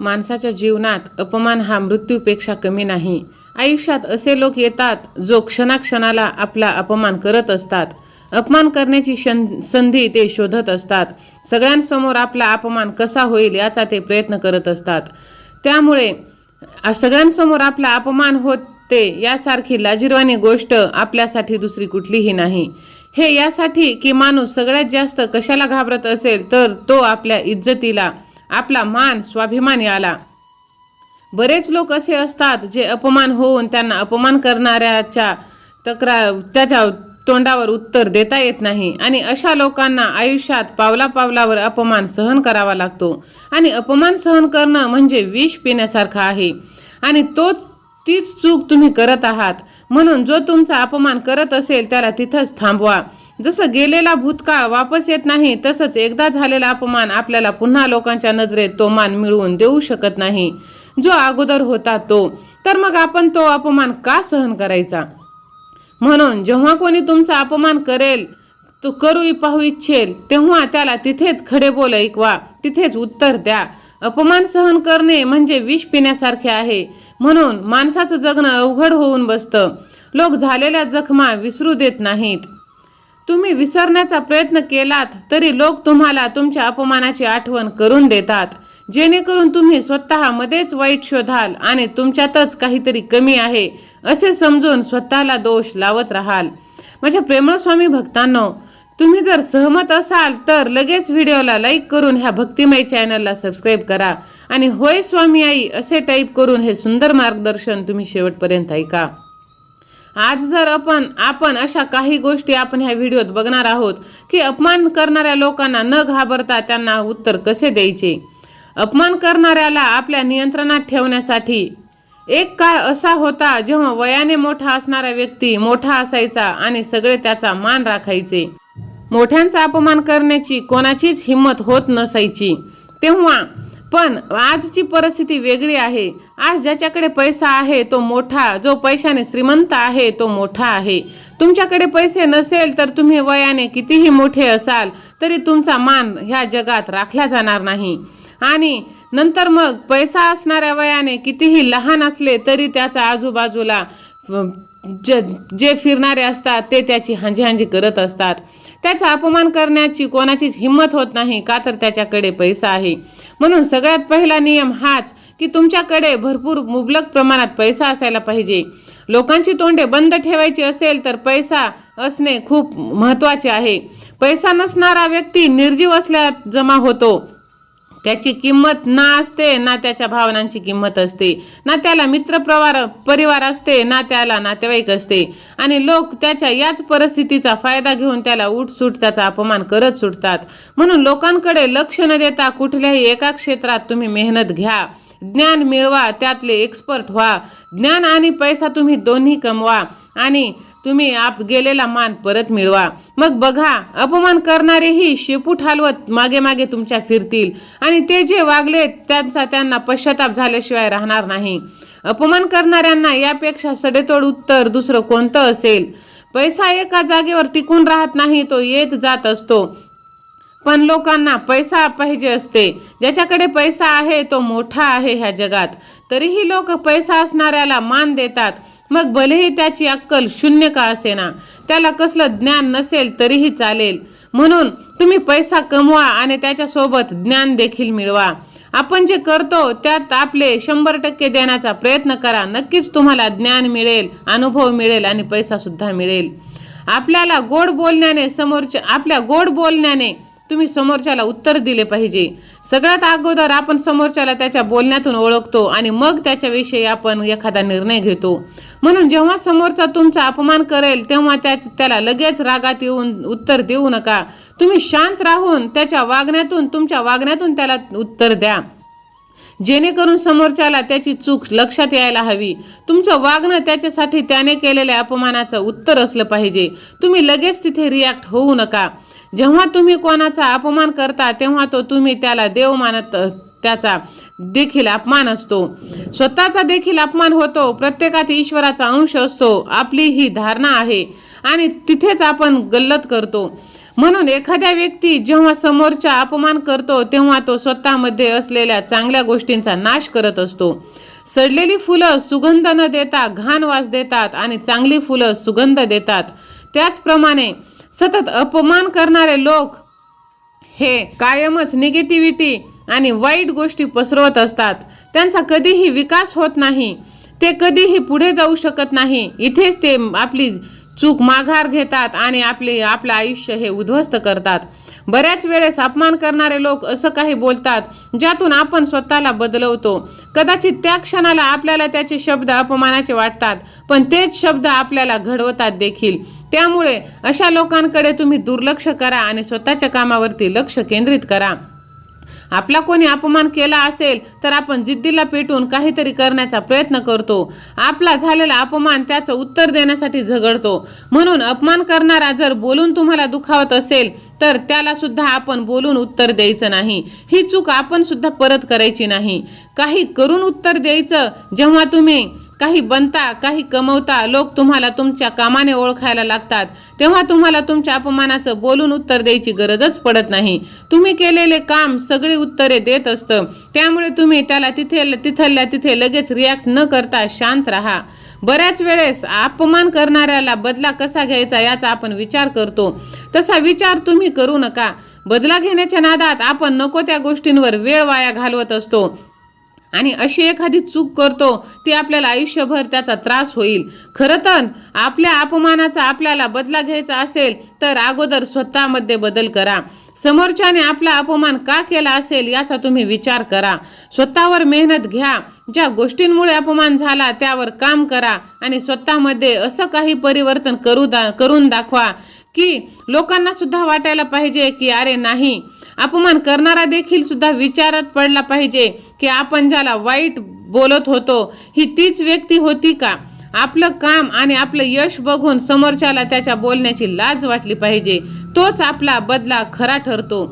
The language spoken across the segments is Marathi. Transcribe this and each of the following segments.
माणसाच्या जीवनात अपमान हा मृत्यूपेक्षा कमी नाही. आयुष्यात असे लोक येतात जो क्षणाक्षणाला आपला अपमान करत असतात. अपमान करण्याची शन संधी ते शोधत असतात. सगळ्यांसमोर आपला अपमान कसा होईल याचा ते प्रयत्न करत असतात. त्यामुळे सगळ्यांसमोर आपला अपमान होते यासारखी लाजिरवाणी गोष्ट आपल्यासाठी दुसरी कुठलीही नाही. हे यासाठी की माणूस सगळ्यात जास्त कशाला घाबरत असेल तर तो आपल्या इज्जतीला आपला मान स्वाभिमान आला बरेच लोक असे असतात जे अपमान होऊन त्यांना अपमान करणाऱ्याच्या तक्रार त्याच्या तोंडावर उत्तर देता येत नाही आणि अशा लोकांना आयुष्यात पावला पावलावर अपमान सहन करावा लागतो. आणि अपमान सहन करणं म्हणजे विष पिण्यासारखं आहे. आणि तोच तीच चूक तुम्ही करत आहात. म्हणून जो तुमचा अपमान करत असेल त्याला तिथंच थांबवा. जसं गेलेला भूतकाळ वापस येत नाही तसंच एकदा झालेला अपमान आपल्याला पुन्हा लोकांच्या नजरेत तो मान मिळवून देऊ शकत नाही. जो अगोदर होता तो. तर मग आपण तो अपमान का सहन करायचा? म्हणून जेव्हा कोणी तुमचा अपमान करेल तो करू पाहू इच्छेल तेव्हा त्याला तिथेच खडे बोल ऐकवा तिथेच उत्तर द्या. अपमान सहन करणे म्हणजे विष पिण्यासारखे आहे. म्हणून माणसाचं जगणं अवघड होऊन बसतं. लोक झालेल्या जखमा विसरू देत नाहीत. तुम्ही विसरण्याचा प्रयत्न केलात तरी लोक तुम्हाला तुमच्या अपमानाची आठवण करून देतात. जेणेकरून तुम्ही स्वतः मध्येच वाईट शोधाल आणि तुमच्यातच काहीतरी कमी आहे असे समजून स्वतःला दोष लावत राहाल. माझ्या प्रेमळ स्वामी भक्तांनो तुम्ही जर सहमत असाल तर लगेच व्हिडिओला लाईक करून ह्या भक्तिमय चॅनलला सबस्क्राईब करा. आणि होय स्वामी आई असे टाईप करून हे सुंदर मार्गदर्शन तुम्ही शेवटपर्यंत ऐका. आज जर आपण आपण अशा काही गोष्टी आपण ह्या व्हिडिओत बघणार आहोत की अपमान करणाऱ्या लोकांना न घाबरता त्यांना उत्तर कसे द्यायचे? अपमान करणाऱ्याला आपल्या नियंत्रणात ठेवण्यासाठी एक काळ असा होता जेव्हा वयाने मोठा असणारा व्यक्ती मोठा असायचा आणि सगळे त्याचा मान राखायचे. मोठ्यांचा अपमान करण्याची कोणाचीच हिंमत होत नसायची. तेव्हा पण आजची परिस्थिती वेगळी आहे. आज ज्याच्याकडे पैसा आहे तो मोठा. जो पैशाने श्रीमंत आहे तो मोठा आहे. तुमच्याकडे पैसे नसेल तर तुम्ही वयाने कितीही मोठे असाल तरी तुमचा मान ह्या जगात राखला जाणार नाही. आणि नंतर मग पैसा असणाऱ्या वयाने कितीही लहान असले तरी त्याचा आजूबाजूला जे जे फिरणारे असतात ते त्याची हांजी हांजी करत असतात. त्याचा अपमान करण्याची कोणाचीच हिंमत होत नाही का तर त्याच्याकडे पैसा आहे. म्हणून सगळ्यात पहिला नियम हाच की तुमच्याकडे भरपूर मुबलक प्रमाणात पैसा असायला पाहिजे. लोकांची तोंडे बंद ठेवायची असेल तर पैसा असणे खूप महत्त्वाचे आहे. पैसा नसणारा व्यक्ती निर्जीव असल्यात जमा होतो. त्याची किंमत ना असते ना त्याच्या भावनांची किंमत असते ना त्याला मित्र प्रवार परिवार असते ना त्याला नातेवाईक असते. आणि लोक त्याच्या याच परिस्थितीचा फायदा घेऊन त्याला उठसूट त्याचा अपमान करत सुटतात. म्हणून लोकांकडे लक्ष न देता कुठल्याही एका क्षेत्रात तुम्ही मेहनत घ्या. ज्ञान मिळवा त्यातले एक्सपर्ट व्हा. ज्ञान आणि पैसा तुम्ही दोन्ही कमवा. आणि तुम्ही आप गेलेला मान परत मिळवा. मग बघा अपमान करणारेही शेपूट हलवत मागे मागे तुमच्या फिरतील. आणि ते जे वागले त्यांचा त्यांना पश्चाताप झाल्याशिवाय राहणार नाही. अपमान करणाऱ्यांना यापेक्षा सडेतोड उत्तर दुसरं कोणतं असेल? पैसा एका जागेवर टिकून राहत नाही तो येत जात असतो. पण लोकांना पैसा पाहिजे असते. ज्याच्याकडे पैसा आहे तो मोठा आहे ह्या जगात. तरीही लोक पैसा असणाऱ्याला मान देतात. मग भलेही त्याची अक्कल शून्य का असेना त्याला कसलं ज्ञान नसेल तरीही चालेल. म्हणून तुम्ही पैसा कमवा आणि त्याच्यासोबत ज्ञान देखील मिळवा. आपण जे करतो त्यात आपले शंभर टक्के देण्याचा प्रयत्न करा. नक्कीच तुम्हाला ज्ञान मिळेल अनुभव मिळेल आणि पैसा सुद्धा मिळेल. आपल्याला गोड बोलण्याने समोरच्या आपल्या गोड बोलण्याने तुम्ही समोरच्याला उत्तर दिले पाहिजे. सगळ्यात अगोदर आपण समोरच्याला त्याच्या बोलण्यातून ओळखतो आणि मग त्याच्याविषयी आपण एखादा निर्णय घेतो. म्हणून जेव्हा समोरचा तुमचा अपमान करेल तेव्हा त्या त्याला लगेच रागात येऊन उत्तर देऊ नका. तुम्ही शांत राहून त्याच्या वागण्यातून तुमच्या वागण्यातून त्याला उत्तर द्या. जेणेकरून समोरच्याला त्याची चूक लक्षात यायला हवी. तुमचं वागणं त्याच्यासाठी त्याने केलेल्या अपमानाचं उत्तर असलं पाहिजे. तुम्ही लगेच तिथे रिॲक्ट होऊ नका. जेव्हा तुम्ही कोणाचा अपमान करता तेव्हा तो तुम्ही त्याला देव मानत त्याचा देखील अपमान असतो. स्वतःचा देखील अपमान होतो. प्रत्येकात ईश्वराचा अंश असतो. आपली ही धारणा आहे. आणि तिथेच आपण गल्लत करतो. म्हणून एखाद्या व्यक्ती जेव्हा समोरचा अपमान करतो तेव्हा तो स्वतःमध्ये असलेल्या चांगल्या गोष्टींचा नाश करत असतो. सडलेली फुलं सुगंध न देता घाण वास देतात आणि चांगली फुलं सुगंध देतात. त्याचप्रमाणे सतत अपमान करणारे लोक हे कायमच निगेटिव्हिटी आणि वाईट गोष्टी पसरवत असतात. त्यांचा कधीही विकास होत नाही. ते कधीही पुढे जाऊ शकत नाही. इथेच ते आपली चूक माघार घेतात आणि आपले आपलं आयुष्य हे उद्ध्वस्त करतात. बऱ्याच वेळेस अपमान करणारे लोक असं काही बोलतात ज्यातून आपण स्वतःला बदलवतो. कदाचित त्या क्षणाला आपल्याला त्याचे शब्द अपमानाचे वाटतात पण तेच शब्द आपल्याला घडवतात देखील. त्यामुळे अशा लोकांकडे तुम्ही दुर्लक्ष करा आणि स्वतःच्या कामावरती लक्ष केंद्रित करा. आपला कोणी अपमान केला असेल तर आपण जिद्दीला पेटून काहीतरी करण्याचा प्रयत्न करतो. आपला झालेला अपमान त्याचं उत्तर देण्यासाठी झगडतो. म्हणून अपमान करणारा जर बोलून तुम्हाला दुखावत असेल तर त्याला सुद्धा आपण बोलून उत्तर द्यायचं नाही. ही चूक आपण सुद्धा परत करायची नाही. काही करून उत्तर द्यायचं जेव्हा तुम्ही काही बनता काही कमवता लोक तुम्हाला तुमच्या कामाने ओळखायला लागतात. तेव्हा तुम्हाला तुमच्या अपमानाचं बोलून उत्तर द्यायची गरजच पडत नाही. तुम्ही केलेले काम सगळी उत्तरे देत असतं. त्यामुळे तुम्ही त्याला तिथे तिथल्या तिथे लगेच रिॲक्ट न करता शांत राहा. बऱ्याच वेळेस अपमान करणाऱ्याला बदला कसा घ्यायचा याचा आपण विचार करतो. तसा विचार तुम्ही करू नका. बदला घेण्याच्या नादात आपण नको त्या गोष्टींवर वेळ वाया घालवत असतो. आणि अशी एखादी चूक करतो ती आपल्याला आयुष्यभर त्याचा त्रास होईल. खरं तर आपल्या अपमानाचा आपल्याला बदला घ्यायचा असेल तर अगोदर स्वतःमध्ये बदल करा. समोरच्याने आपला अपमान का केला असेल याचा तुम्ही विचार करा. स्वतःवर मेहनत घ्या. ज्या गोष्टींमुळे अपमान झाला त्यावर काम करा आणि स्वतःमध्ये असं काही परिवर्तन करू दा करून दाखवा. की लोकांना सुद्धा वाटायला पाहिजे की अरे नाही. अपमान करणारा देखील सुद्धा विचारात पडला पाहिजे की आपण ज्याला वाईट बोलत होतो ही तीच व्यक्ती होती का? आपलं काम आणि आपलं यश बघून समोरच्याला त्याच्या बोलण्याची लाज वाटली पाहिजे. तोच आपला बदला खरा ठरतो.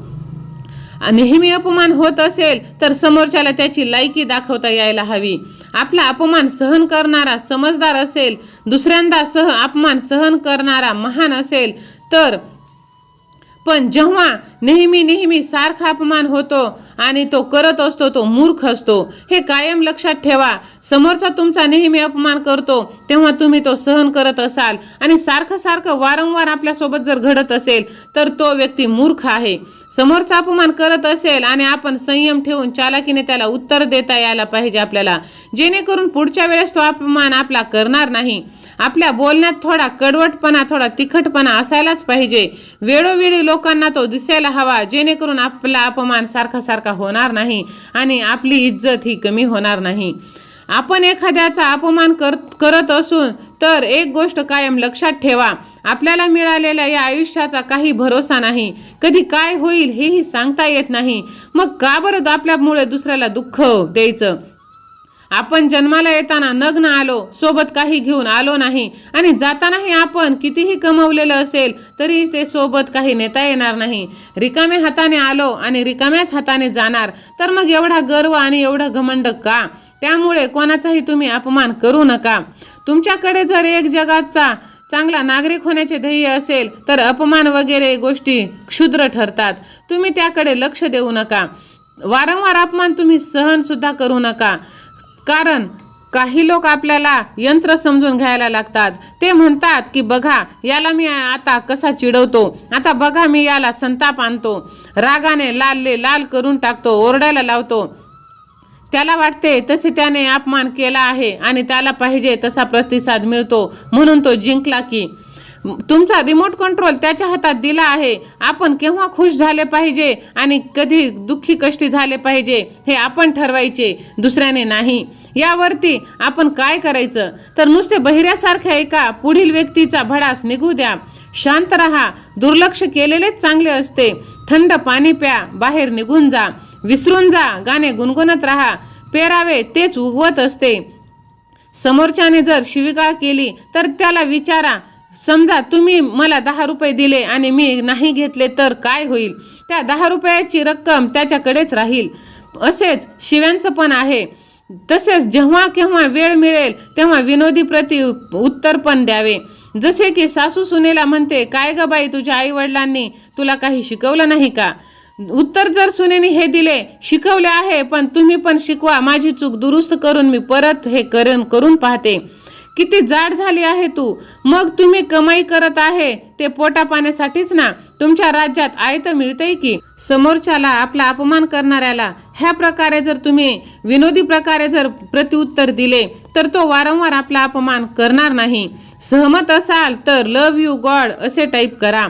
नेहमी अपमान होत असेल तर समोरच्याला त्याची लायकी दाखवता यायला हवी. आपला अपमान सहन करणारा समजदार असेल दुसऱ्यांदा सह अपमान सहन करणारा महान असेल तर पण जेव्हा नेहमी नेहमी सारखा अपमान होतो आणि तो करत असतो तो मूर्ख असतो हे कायम लक्षात ठेवा. समोरचा तुमचा नेहमी अपमान करतो तेव्हा तुम्ही तो सहन करत असाल आणि सारखं सारखं वारंवार आपल्यासोबत जर घडत असेल तर तो व्यक्ती मूर्ख आहे. समोरचा अपमान करत असेल आणि आपण संयम ठेवून चालाकीने त्याला उत्तर देता यायला पाहिजे आपल्याला. जेणेकरून पुढच्या वेळेस तो अपमान आपला करणार नाही. आपल्या बोलण्यात थोडा कडवटपणा थोडा तिखटपणा असायलाच पाहिजे. वेळोवेळी लोकांना तो दिसायला हवा जेणेकरून आपला अपमान सारखा सारखा होणार नाही आणि आपली इज्जत ही कमी होणार नाही. आपण एखाद्याचा अपमान कर करत असून तर एक गोष्ट कायम लक्षात ठेवा आपल्याला मिळालेल्या या आयुष्याचा काही भरोसा नाही. कधी काय होईल हेही सांगता येत नाही. मग का बरं आपल्यामुळे दुसऱ्याला दुःख द्यायचं? आपण जन्माला येताना नग्न आलो सोबत काही घेऊन आलो नाही. आणि जातानाही आपण कितीही कमवलेलं असेल तरी ते सोबत काही नेता येणार नाही. रिकाम्या हाताने आलो आणि रिकाम्याच हाताने जाणार तर मग एवढा गर्व आणि एवढा घमंड का? त्यामुळे कोणाचाही तुम्ही अपमान करू नका. तुमच्याकडे जर एक जगाचा चांगला नागरिक होण्याचे ध्येय असेल तर अपमान वगैरे गोष्टी क्षुद्र ठरतात. तुम्ही त्याकडे लक्ष देऊ नका. वारंवार अपमान तुम्ही सहन सुद्धा करू नका. कारण काही लोक आपल्याला यंत्र समजून घ्यायला लागतात. ते म्हणतात की बघा याला मी आता कसा चिडवतो? आता बघा मी याला संताप आणतो. रागाने लालले लाल करून टाकतो ओरडायला लावतो. त्याला वाटते तसे त्याने अपमान केला आहे आणि त्याला पाहिजे तसा प्रतिसाद मिळतो. म्हणून तो जिंकला की तुमचा रिमोट कंट्रोल त्याच्या हातात दिला आहे. आपण केव्हा खुश झाले पाहिजे आणि कधी दुःखी कष्टी झाले पाहिजे हे आपण ठरवायचे दुसऱ्याने नाही. यावरती आपण काय करायचं? तर नुसते बहिऱ्यासारख्या एका पुढील व्यक्तीचा भडास निघू द्या. शांत राहा दुर्लक्ष केलेलेच चांगले असते. थंड पाणी प्या बाहेर निघून जा. विसरून जा गाणे गुणगुणत राहा. पेरावे तेच उगवत असते. समोरच्याने जर शिविगाळ केली तर त्याला विचारा समजा तुम्ही मला दहा रुपये दिले आणि मी नाही घेतले तर काय होईल? त्या दहा रुपयाची रक्कम त्याच्याकडेच राहील. असेच शिव्यांचं पण आहे. तसेच जेव्हा केव्हा वेळ मिळेल तेव्हा विनोदी प्रति उत्तर पण द्यावे. जसे की सासू सुनेला म्हणते काय ग बाई तुझ्या आई वडिलांनी तुला काही शिकवलं नाही का? उत्तर जर सुनेने हे दिले शिकवले आहे पण तुम्ही पण शिकवा. माझी चूक दुरुस्त करून मी परत हे करून करून पाहते. किती जाड झाली आहे तू. मग तुम्ही कमाई करत आहे ते पोटा पाण्यासाठीच ना. तुमच्या राज्यात आयत मिळतंय की. समोरच्याला आपला अपमान करणाऱ्याला ह्या प्रकारे जर तुम्ही विनोदी प्रकारे जर प्रत्युत्तर दिले तर तो वारंवार आपला अपमान करणार नाही. सहमत असाल तर लव यू गॉड असे टाईप करा.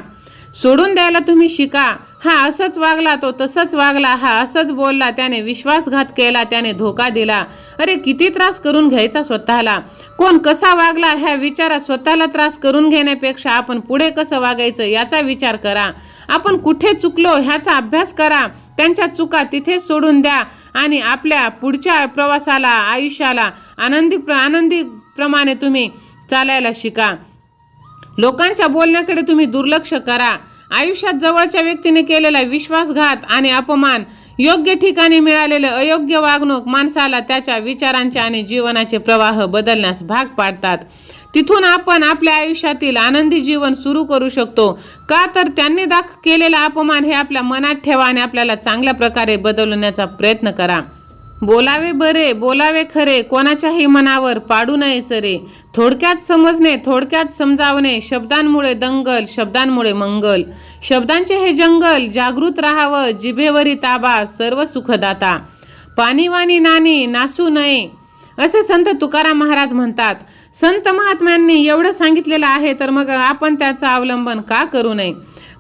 सोडून द्यायला तुम्ही शिका. हा असंच वागला तो तसंच वागला. हा असंच बोलला. त्याने विश्वासघात केला त्याने धोका दिला. अरे किती त्रास करून घ्यायचा स्वतःला? कोण कसा वागला ह्या विचारात स्वतःला त्रास करून घेण्यापेक्षा आपण पुढे कसं वागायचं याचा विचार करा. आपण कुठे चुकलो ह्याचा अभ्यास करा. त्यांच्या चुका तिथेच सोडून द्या आणि आपल्या पुढच्या प्रवासाला आयुष्याला आनंदी आनंदी प्रमाणे तुम्ही चालायला शिका. लोकांच्या बोलण्याकडे तुम्ही दुर्लक्ष करा. आयुष्यात जवळच्या व्यक्तीने केलेला विश्वासघात आणि अपमान योग्य ठिकाणी मिळालेले अयोग्य वागणूक माणसाला त्याच्या विचारांचे आणि जीवनाचे प्रवाह बदलण्यास भाग पाडतात. तिथून आपण आपल्या आयुष्यातील आनंदी जीवन सुरू करू शकतो. का तर त्यांनी दाख केलेला अपमान हे आपल्या मनात ठेवा आणि आपल्याला चांगल्या प्रकारे बदलण्याचा प्रयत्न करा. बोलावे बरे बोलावे खरे कोणाच्याही मनावर पाडू नये चरे. थोडक्यात समजणे थोडक्यात समजावणे शब्दांमुळे दंगल शब्दांमुळे मंगल. शब्दांचे हे जंगल जागृत राहावं जिभेवरी ताबा सर्व सुखदाता. पाणीवाणी नाणी नासू नये. असे संत तुकाराम महाराज म्हणतात संत महात्म्यांनी एवढं सांगितलेलं आहे तर मग आपण त्याचं अवलंबन का करू नये?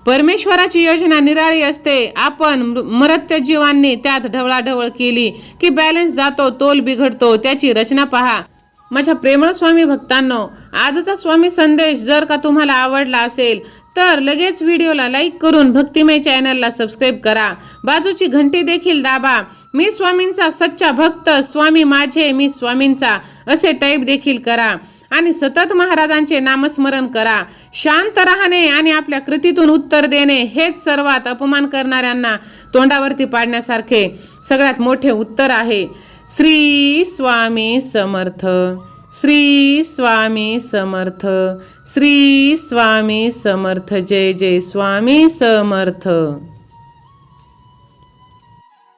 परमेश्वराची योजना निराळी असते. आपण मृ- मृत्य जीवांनी त्यात ढवळाढवळ केली की बॅलन्स जातो तोल बिघडतो त्याची रचना पहा. माझ्या प्रेमळ स्वामी भक्तांनो आजचा स्वामी संदेश जर का तुम्हाला आवडला असेल तर लगेच व्हिडिओला लाईक करून भक्तिमय चॅनलला सबस्क्राईब करा. बाजूची घंटी देखील दाबा. मी स्वामींचा सच्चा भक्त स्वामी माझे मी स्वामींचा असे टाईप देखील करा. आणि सतत महाराजांचे नामस्मरण करा. शांत राहणे आणि आपल्या कृतीतून उत्तर देणे हेच सर्वात अपमान करणाऱ्यांना तोंडावरती पाडण्यासारखे सगळ्यात मोठे उत्तर आहे. श्री स्वामी समर्थ श्री स्वामी समर्थ श्री स्वामी समर्थ जय जय स्वामी समर्थ.